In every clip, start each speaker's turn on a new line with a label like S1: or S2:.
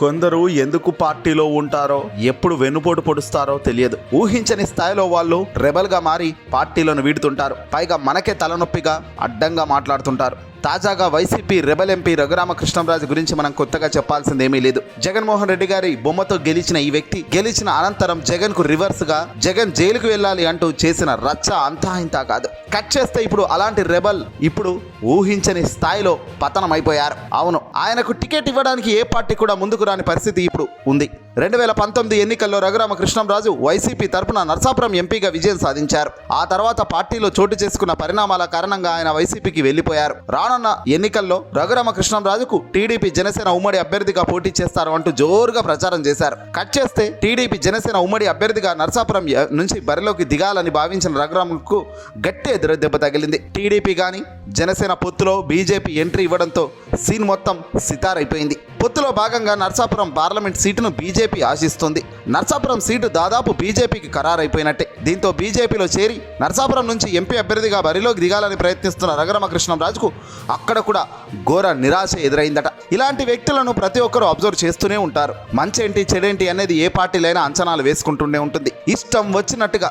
S1: కొందరు ఎందుకు పార్టీలో ఉంటారో ఎప్పుడు వెన్నుపోటు పొడుస్తారో తెలియదు. ఊహించని స్థాయిలో వాళ్ళు రెబల్గా మారి పార్టీలను వీడుతుంటారు. పైగా మనకే తలనొప్పిగా అడ్డంగా మాట్లాడుతుంటారు. తాజాగా వైసీపీ రెబల్ ఎంపీ రఘురామకృష్ణంరాజు గురించి మనం కొత్తగా చెప్పాల్సిందేమీ లేదు. జగన్మోహన్ రెడ్డి గారి బొమ్మతో గెలిచిన ఈ వ్యక్తి గెలిచిన అనంతరం జగన్కు రివర్స్గా జగన్ జైలుకు వెళ్ళాలి అంటూ చేసిన రచ్చ అంతా ఇంతా కాదు. కట్ చేస్తే ఇప్పుడు అలాంటి రెబల్ ఇప్పుడు ఊహించని స్థాయిలో పతనం అయిపోయారు అవును ఆయనకు టికెట్ ఇవ్వడానికి ఏ పార్టీ కూడా ముందుకు రాని పరిస్థితి ఇప్పుడు ఉంది. రెండు వేల పంతొమ్మిది ఎన్నికల్లో రఘురామకృష్ణంరాజు వైసీపీ తరపున నర్సాపురం ఎంపీగా విజయం సాధించారు. ఆ తర్వాత పార్టీలో చోటు చేసుకున్న పరిణామాల కారణంగా ఆయన వైసీపీకి వెళ్ళిపోయారు రానున్న ఎన్నికల్లో రఘురామకృష్ణంరాజుకు టీడీపీ జనసేన ఉమ్మడి అభ్యర్థిగా పోటీ చేస్తారు అంటూ జోరుగా ప్రచారం చేశారు. కట్ చేస్తే టీడీపీ జనసేన ఉమ్మడి అభ్యర్థిగా నర్సాపురం నుంచి బరిలోకి దిగాలని భావించిన రఘురామకు గట్టి ఎదురు దెబ్బ తగిలింది. టీడీపీ కానీ జనసేన పొత్తులో బీజేపీ ఎంట్రీ ఇవ్వడంతో సీన్ మొత్తం సితారైపోయింది. పొత్తులో భాగంగా నర్సాపురం పార్లమెంట్ సీటును బీజేపీ ఆశిస్తుంది. నర్సాపురం సీటు దాదాపు బీజేపీకి ఖరారైపోయినట్టే. దీంతో బీజేపీలో చేరి నర్సాపురం నుంచి ఎంపీ అభ్యర్థిగా బరిలోకి దిగాలని ప్రయత్నిస్తున్న రఘురామకృష్ణంరాజుకు అక్కడ కూడా ఘోర నిరాశ ఎదురైందట. ఇలాంటి వ్యక్తులను ప్రతి ఒక్కరూ అబ్జర్వ్ చేస్తూనే ఉంటారు. మంచేంటి చెడేంటి అనేది ఏ పార్టీలైనా అంచనాలు వేసుకుంటూనే ఉంటుంది. ఇష్టం వచ్చినట్టుగా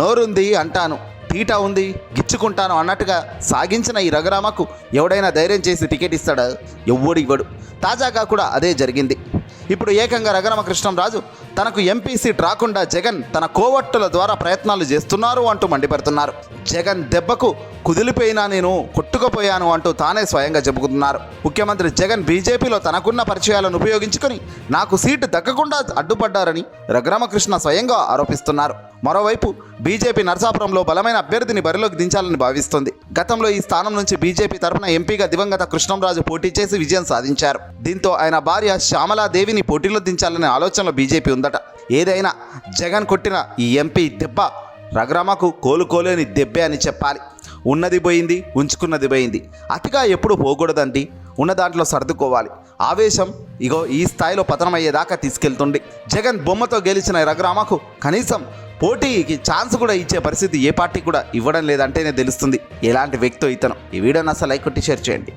S1: నోరుంది అంటాను. తీట ఉంది గిచ్చుకుంటాను అన్నట్టుగా సాగించిన ఈ రఘురామకు ఎవడైనా ధైర్యం చేసి టికెట్ ఇస్తాడా? ఎవ్వడు ఇవ్వడు. తాజాగా కూడా అదే జరిగింది. ఇప్పుడు ఏకంగా రఘురామకృష్ణంరాజు తనకు ఎంపీ సీట్ రాకుండా జగన్ తన కోవట్టుల ద్వారా ప్రయత్నాలు చేస్తున్నారు అంటూ మండిపెడుతున్నారు. జగన్ దెబ్బకు కుదిలిపోయినా నేను కొట్టుకుపోయాను అంటూ తానే స్వయంగా చెబుతున్నారు. ముఖ్యమంత్రి జగన్ బీజేపీలో తనకున్న పరిచయాలను ఉపయోగించుకొని నాకు సీటు దక్కకుండా అడ్డుపడ్డారని రఘురామకృష్ణ స్వయంగా ఆరోపిస్తున్నారు. మరోవైపు బీజేపీ నరసాపురంలో బలమైన అభ్యర్థిని బరిలోకి దించాలని భావిస్తోంది. గతంలో ఈ స్థానం నుంచి బీజేపీ తరఫున ఎంపీగా దివంగత కృష్ణంరాజు పోటీ చేసి విజయం సాధించారు. దీంతో ఆయన భార్య శ్యామలాదేవిని పోటీలో దించాలనే ఆలోచనలో బీజేపీ ఉందట. ఏదైనా జగన్ కొట్టిన ఈ ఎంపీ దెబ్బ రఘురామకు కోలుకోలేని దెబ్బే అని చెప్పాలి. ఉన్నది పోయింది ఉంచుకున్నది పోయింది. అతిగా ఎప్పుడు పోకూడదండి. ఉన్న దాంట్లో సర్దుకోవాలి. ఆవేశం ఇగో ఈ స్థాయిలో పతనమయ్యేదాకా తీసుకెళ్తుంది. జగన్ బొమ్మతో గెలిచిన రఘురామకు కనీసం పోటీకి ఛాన్స్ కూడా ఇచ్చే పరిస్థితి ఏ పార్టీ కూడా ఇవ్వడం లేదంటేనే తెలుస్తుంది. ఎలాంటి వ్యక్తో ఇతను? ఈ వీడియోని అసలు లైక్ కొట్టి షేర్ చేయండి.